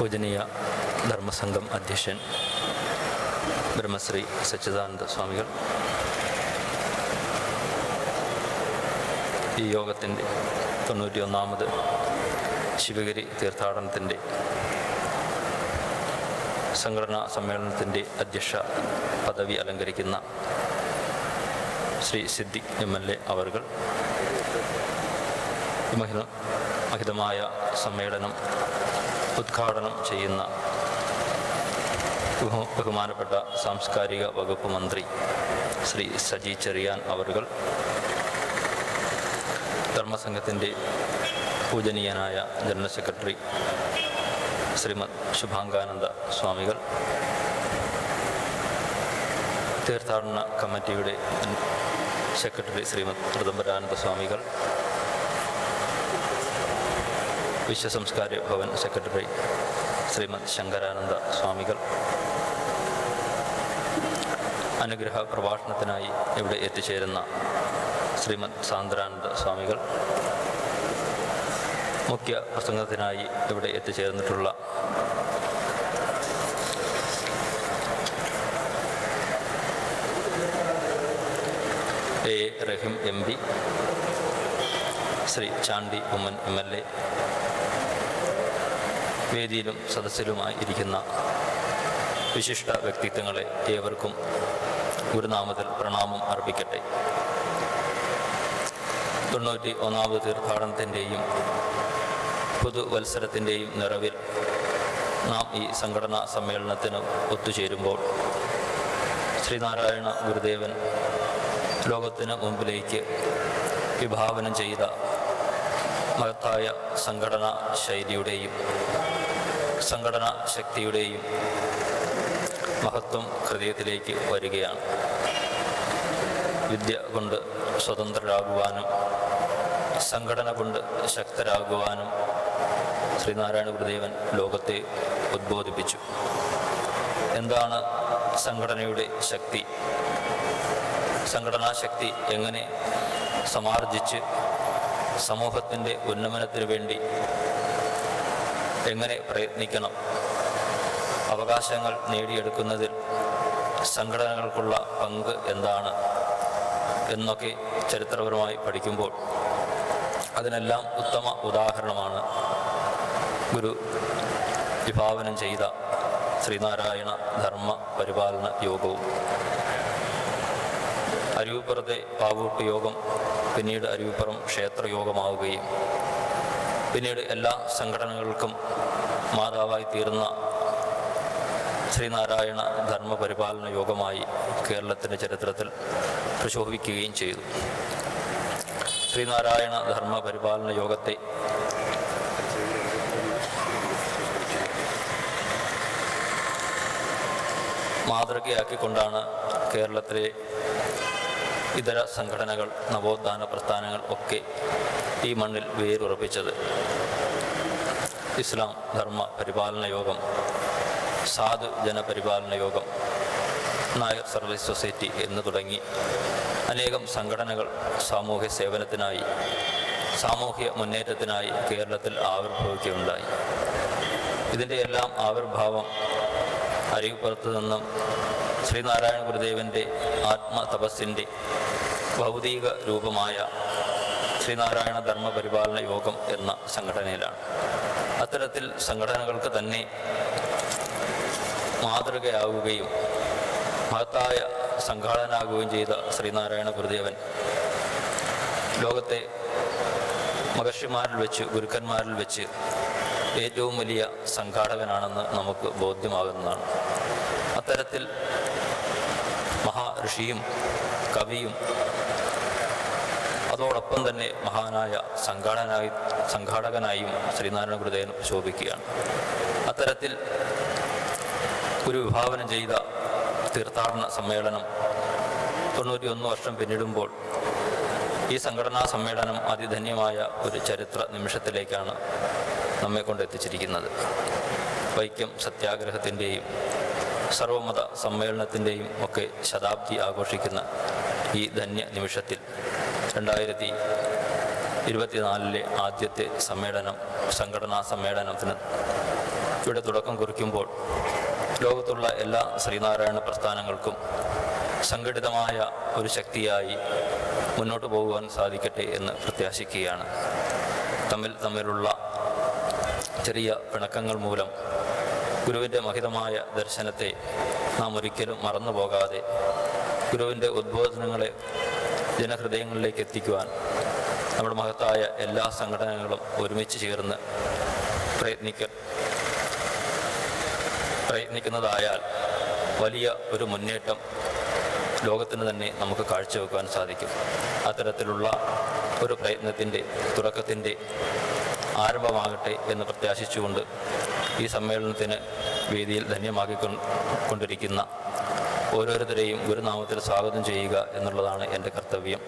പൂജനീയ ധർമ്മസംഘം അധ്യക്ഷൻ ബ്രഹ്മശ്രീ സച്ചിദാനന്ദ സ്വാമികൾ ഈ യോഗത്തിന്റെ തൊണ്ണൂറ്റി ഒന്നാമത് ശിവഗിരി തീർത്ഥാടനത്തിന്റെ സംഘടനാ സമ്മേളനത്തിന്റെ അധ്യക്ഷ പദവി അലങ്കരിക്കുന്ന Shri Siddi M L A മഹിത മഹിതമായ സമ്മേളനം ഉദ്ഘാടനം ചെയ്യുന്ന ബഹുമാനപ്പെട്ട സാംസ്കാരിക വകുപ്പ് മന്ത്രി ശ്രീ സജി ചെറിയാൻ അവർകൾ ധർമ്മസംഘത്തിന്റെ പൂജനീയനായ ജനറൽ സെക്രട്ടറി ശ്രീമത് ശുഭാംഗാനന്ദ സ്വാമികൾ തീർത്ഥാടന കമ്മിറ്റിയുടെ സെക്രട്ടറി ശ്രീമത് ഋതംബരാനന്ദ സ്വാമികൾ വിശ്വസംസ്കാര ഭവൻ സെക്രട്ടറി ശ്രീമദ് ശങ്കരാനന്ദ സ്വാമികൾ. അനുഗ്രഹ പ്രഭാഷണത്തിനായി ഇവിടെ എത്തിച്ചേരുന്ന ശ്രീമദ് സാന്ദ്രാനന്ദ സ്വാമികൾ. മുഖ്യ പ്രസംഗത്തിനായി ഇവിടെ എത്തിച്ചേർന്നിട്ടുള്ള A Rahim M P Shri Chandy Oommen M L A വേദിയിലും സദസ്സിലുമായി ഇരിക്കുന്ന വിശിഷ്ട വ്യക്തിത്വങ്ങളെ ഏവർക്കും ഗുരുനാമത്തിൽ പ്രണാമം അർപ്പിക്കട്ടെ. തൊണ്ണൂറ്റി ഒന്നാമത് തീർത്ഥാടനത്തിന്റെയും പുതുവത്സരത്തിന്റെയും നിറവിൽ നാം ഈ സംഘടനാ സമ്മേളനത്തിന് ഒത്തുചേരുമ്പോൾ ശ്രീനാരായണ ഗുരുദേവൻ ലോകത്തിന് മുമ്പിലേക്ക് വിഭാവനം ചെയ്ത മഹത്തായ സംഘടനാ ശൈലിയുടെയും സംഘടനാ ശക്തിയുടെയും മഹത്വം ഹൃദയത്തിലേക്ക് വരികയാണ്. വിദ്യ കൊണ്ട് സ്വതന്ത്രരാകുവാനും സംഘടന കൊണ്ട് ശക്തരാകുവാനും ശ്രീനാരായണ ഗുരുദേവൻ ലോകത്തെ ഉദ്ബോധിപ്പിച്ചു. എന്താണ് സംഘടനയുടെ ശക്തി? സംഘടനാ ശക്തി എങ്ങനെ സമാർജിച്ച് സമൂഹത്തിന്റെ ഉന്നമനത്തിനു വേണ്ടി എങ്ങനെ പ്രയത്നിക്കണം? അവകാശങ്ങൾ നേടിയെടുക്കുന്നതിൽ സംഘടനകൾക്കുള്ള പങ്ക് എന്താണ് എന്നൊക്കെ ചരിത്രപരമായി പഠിക്കുമ്പോൾ അതിനെല്ലാം ഉത്തമ ഉദാഹരണമാണ് ഗുരു വിഭാവനം ചെയ്ത ശ്രീനാരായണ ധർമ്മ പരിപാലന യോഗവും. അരുവിപ്പുറത്തെ പാവൂട്ട് യോഗം പിന്നീട് അരുവിപ്പുറം ക്ഷേത്രയോഗമാവുകയും പിന്നീട് എല്ലാ സംഘടനകൾക്കും മാതാവായി തീർന്ന ശ്രീനാരായണ ധർമ്മ പരിപാലന യോഗമായി കേരളത്തിന്റെ ചരിത്രത്തിൽ പ്രശോഭിക്കുകയും ചെയ്തു. ശ്രീനാരായണ ധർമ്മ പരിപാലന യോഗത്തെ മാതൃകയാക്കിക്കൊണ്ടാണ് കേരളത്തിലെ ഇതര സംഘടനകൾ നവോത്ഥാന പ്രസ്ഥാനങ്ങൾ ഒക്കെ ഈ മണ്ണിൽ വേരുറപ്പിച്ചത്. ഇസ്ലാം ധർമ്മ പരിപാലന യോഗം സാധു ജനപരിപാലന യോഗം നായർ സർവീസ് സൊസൈറ്റി എന്ന് തുടങ്ങി അനേകം സംഘടനകൾ സാമൂഹ്യ സേവനത്തിനായി സാമൂഹ്യ മുന്നേറ്റത്തിനായി കേരളത്തിൽ ആവിർഭവിക്കുകയുണ്ടായി. ഇതിന്റെ എല്ലാം ആവിർഭാവം അരിപ്പുറത്ത് നിന്നും ശ്രീനാരായണ ഗുരുദേവന്റെ ആത്മതപസ്സിന്റെ ഭൗതിക രൂപമായ ശ്രീനാരായണ ധർമ്മ പരിപാലന യോഗം എന്ന സംഘടനയിലാണ്. അത്തരത്തിൽ സംഘടനകൾക്ക് തന്നെ മാതൃകയാവുകയും മഹത്തായ സംഘാടനാകുകയും ചെയ്ത ശ്രീനാരായണ ഗുരുദേവൻ ലോകത്തെ മഹർഷിമാരിൽ വെച്ച് ഗുരുക്കന്മാരിൽ വെച്ച് ഏറ്റവും വലിയ സംഘാടകനാണെന്ന് നമുക്ക് ബോധ്യമാകുന്നതാണ്. അത്തരത്തിൽ മഹാഋഷിയും കവിയും അതോടൊപ്പം തന്നെ മഹാനായ സംഘാടനായി സംഘാടകനായും ശ്രീനാരായണ ഗുരുദേവൻ ശോഭിക്കുകയാണ്. അത്തരത്തിൽ ഒരു വിഭാവനം ചെയ്ത തീർത്ഥാടന സമ്മേളനം തൊണ്ണൂറ്റി ഒന്ന് വർഷം പിന്നിടുമ്പോൾ ഈ സംഘടനാ സമ്മേളനം അതിധന്യമായ ഒരു ചരിത്ര നിമിഷത്തിലേക്കാണ് നമ്മെ കൊണ്ട് എത്തിച്ചിരിക്കുന്നത് വൈക്കം സത്യാഗ്രഹത്തിന്റെയും സർവമത സമ്മേളനത്തിന്റെയും ഒക്കെ ശതാബ്ദി ആഘോഷിക്കുന്ന ഈ ധന്യ നിമിഷത്തിൽ രണ്ടായിരത്തി ഇരുപത്തിനാലിലെ ആദ്യത്തെ സമ്മേളനം സംഘടനാ സമ്മേളനത്തിന് ഇവിടെ തുടക്കം കുറിക്കുമ്പോൾ ലോകത്തുള്ള എല്ലാ ശ്രീനാരായണ പ്രസ്ഥാനങ്ങൾക്കും സംഘടിതമായ ഒരു ശക്തിയായി മുന്നോട്ട് പോകുവാൻ സാധിക്കട്ടെ എന്ന് പ്രത്യാശിക്കുകയാണ്. തമ്മിൽ തമ്മിലുള്ള ചെറിയ പിണക്കങ്ങൾ മൂലം ഗുരുവിന്റെ മഹിതമായ ദർശനത്തെ നാം ഒരിക്കലും മറന്നു പോകാതെ ഗുരുവിന്റെ ഉദ്ബോധനങ്ങളെ ജനഹൃദയങ്ങളിലേക്ക് എത്തിക്കുവാൻ നമ്മുടെ മഹത്തായ എല്ലാ സംഘടനകളും ഒരുമിച്ച് ചേർന്ന് പ്രയത്നിക്ക പ്രയത്നിക്കുന്നതായാൽ വലിയ ഒരു മുന്നേറ്റം ലോകത്തിന് തന്നെ നമുക്ക് കാഴ്ചവെക്കുവാൻ സാധിക്കും. അത്തരത്തിലുള്ള ഒരു പ്രയത്നത്തിന്റെ തുടക്കത്തിന്റെ ആരംഭമാകട്ടെ എന്ന് പ്രത്യാശിച്ചുകൊണ്ട് ഈ സമ്മേളനത്തിന് വേദിയിൽ ധന്യമാക്കി കൊണ്ടിരിക്കുന്ന ഓരോരുത്തരെയും ഗുരുനാമത്തിൽ സ്വാഗതം ചെയ്യുക എന്നുള്ളതാണ് എന്റെ കർത്തവ്യം.